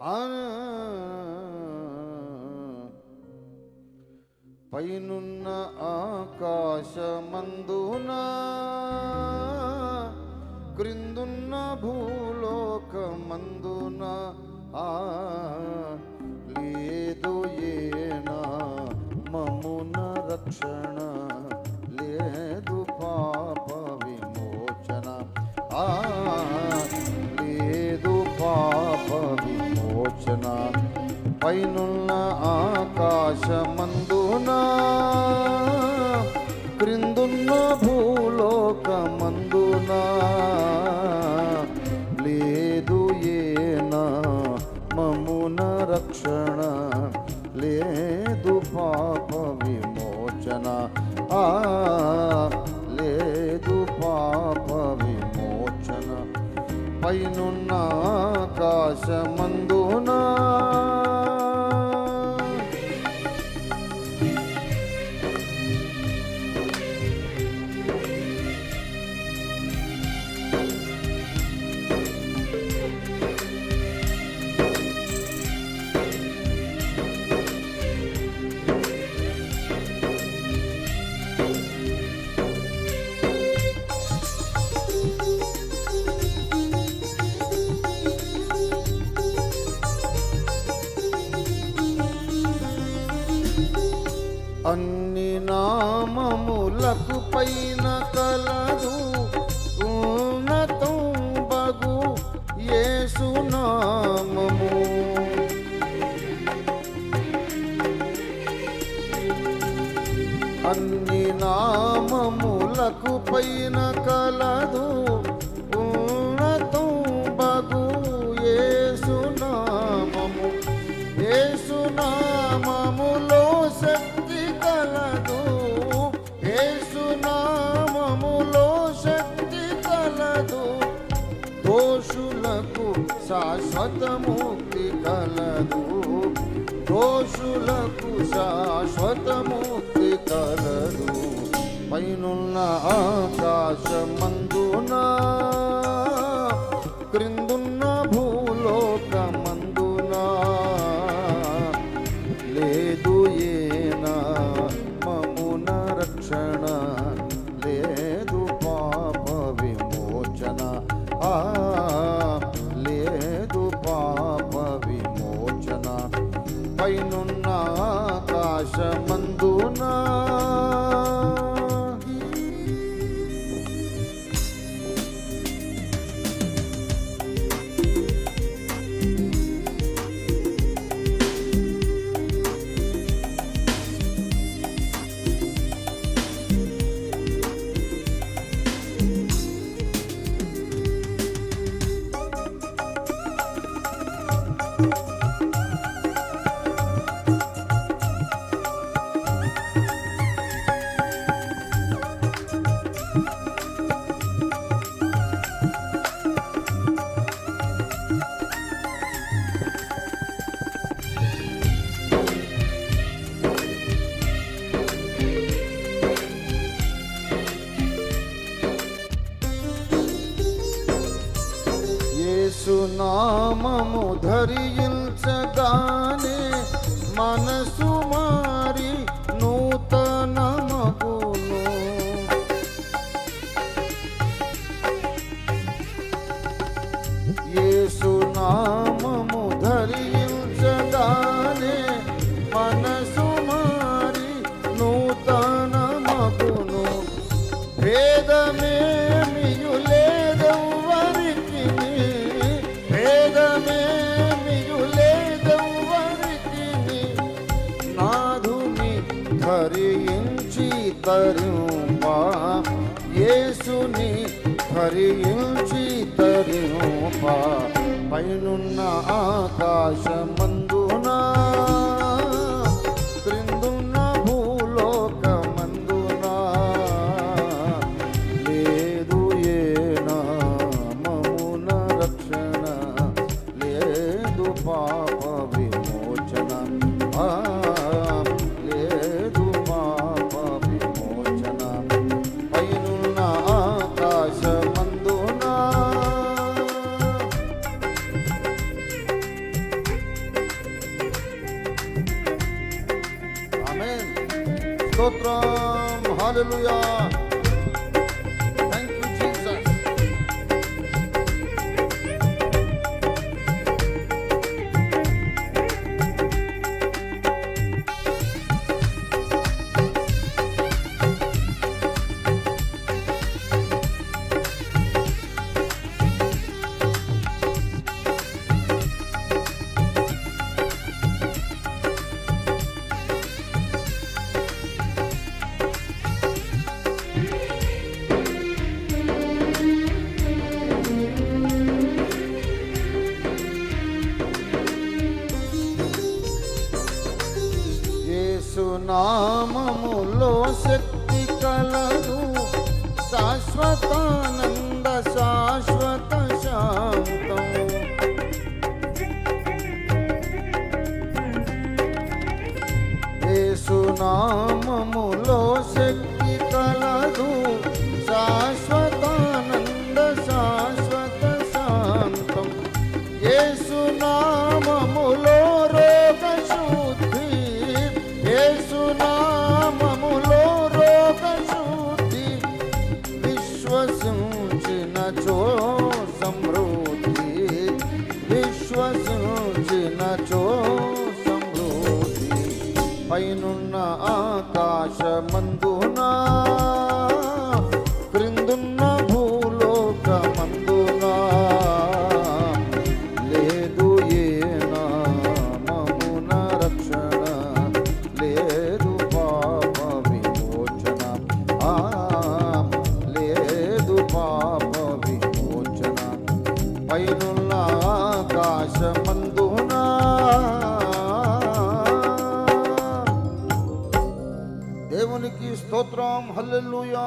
ఆ పైనున్న ఆకాశమందున క్రిందున్న భూలోకమందు దర్శన పైనున్న ఆకాశమందున క్రిందున్న భూలోకమందున. లేదు ఏనా మమున రక్షణ లేదు పాప విమోచన. ఆ లేదు పాప విమోచన. పైనున్న ఆకాశమందు అన్ని నామములకు పైన కలదు. అన్ని నామములకు పైన కలదు. ఉన్నతం బగు యేసు నామము. శక్తి కలదు. యేసు శక్తి కలదు. దోషులకు శాశ్వత ముక్తి కలదు. దోషులకు శాశ్వత ముక్తి కలదు పైనున్న ఆకాశమందున క్రిందున్న భూలోకమందున. లేదు ఏనా మమున రక్షణ లేదు పాప విమోచన. ఆ యేసునామము ధరించగానే మనసు మారి ధరించి తరుమా. యేసుని ధరించి తరుమా. పైనున్న ఆకాశమంత స్తోత్రం హల్లెలూయా యేసునామములో శక్తి కలదు. శాశ్వతానంద శాశ్వత శాంతం. యేసునామములో శక్తి కలదు. విశ్వసించినచో సమృద్ధి పైనున్న ఆకాశమందునా? క్రిందున్న భూలోకమందునా? లేదు ఏ నామమున రక్షణ లేదు పాప విమోచన ఆ లేదు పాప విమోచన పైనున్న ఆకాశమందునా దేవునికి స్తోత్రం. హల్లెలూయా.